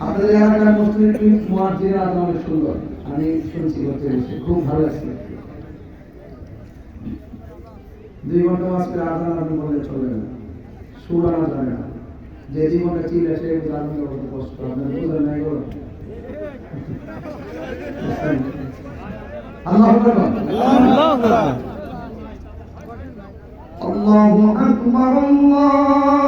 আপনাদের এলাকার মুসলিম মুয়াজ্জির আজান অনেক সুন্দর আমি শুনছি করতে এসে খুব ভালো লাগছে দুই যে জীবনটা চিল আসে আজান কষ্ট আপনার বুঝলেন নাই করো আল্লাহ আল্লাহ আল্লাহ আল্লাহ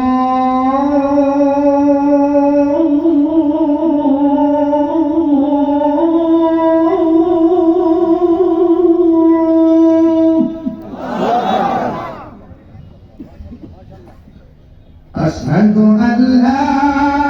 أشهد أن لا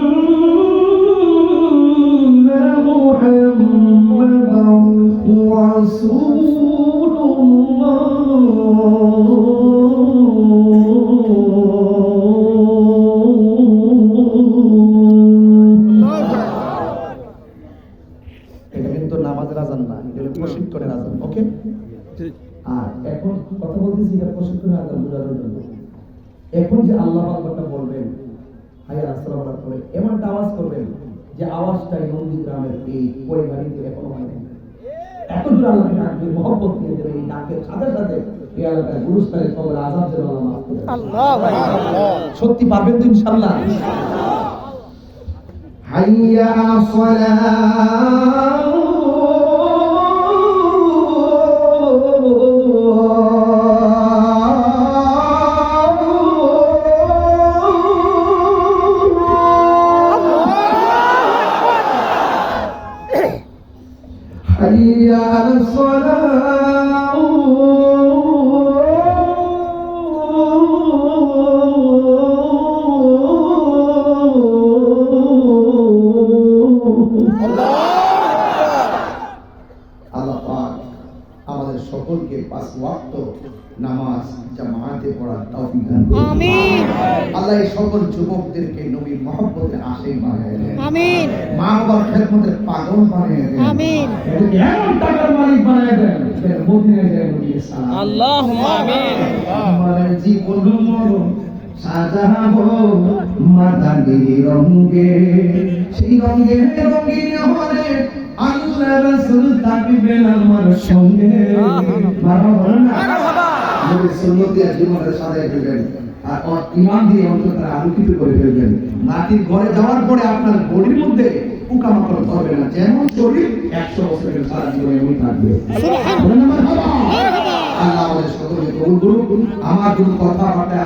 নামাজের আজান না এটা হলো প্রশিক্ষণের আজান ওকে? আর এখন কথা বলতেছি এটা প্রশিক্ষণের আজান বোঝানোর জন্য। এখন যে আল্লাহ আকবরটা বলবেন হাইয়া আসসালামু করে এমন একটা আওয়াজ করবেন যে আওয়াজটা নন্দী গ্রামের এই পরিবারিতে এখনও হয়নি এত জোর আল্লাহকে ডাকবে মহব্বত নিয়ে দেবে এই ডাকের সাথে সাথে এই যেন আল্লাহ দেয়। সত্যি পারবেন তো ইনশাল্লাহ হাইয়া حي على الصلاة পাঁচ ওয়াক্ত নামাজ জামাতে পড়ার তৌফিক দান আমিন। আল্লাহ এই সকল যুবকদেরকে নবীর মহব্বতে আশাই বানিয়ে দেন। আমিন। মা বাবার খেদমতের পাগল বানিয়ে দেন। আমিন। এমন টাকার মালিক বানিয়ে দেন মদিনায় যায় নবীর সালাম। আল্লাহুম্মা আমিন। আমার জীবন মরণ সাজাবো মাদানি রঙে সেই রঙে রঙিন হলে আল্লাহ রাসূল থাকবেন আমার সঙ্গে। নবী সুন্নত দিয়ে জীবনের সাজায় ফেলবেন আর ইমান দিয়ে অন্তরটা আলোকিত করে ফেলবেন। মাটির ঘরে যাওয়ার পরে আপনার বডির মধ্যে পোকামাকড় ধরবে না। যেমন শরীর একশো বছরের সারা জীবন এমন থাকবে? আল্লাহ আমাদের সকলকে কবুল করুন আমার কোনো কথাবার্তা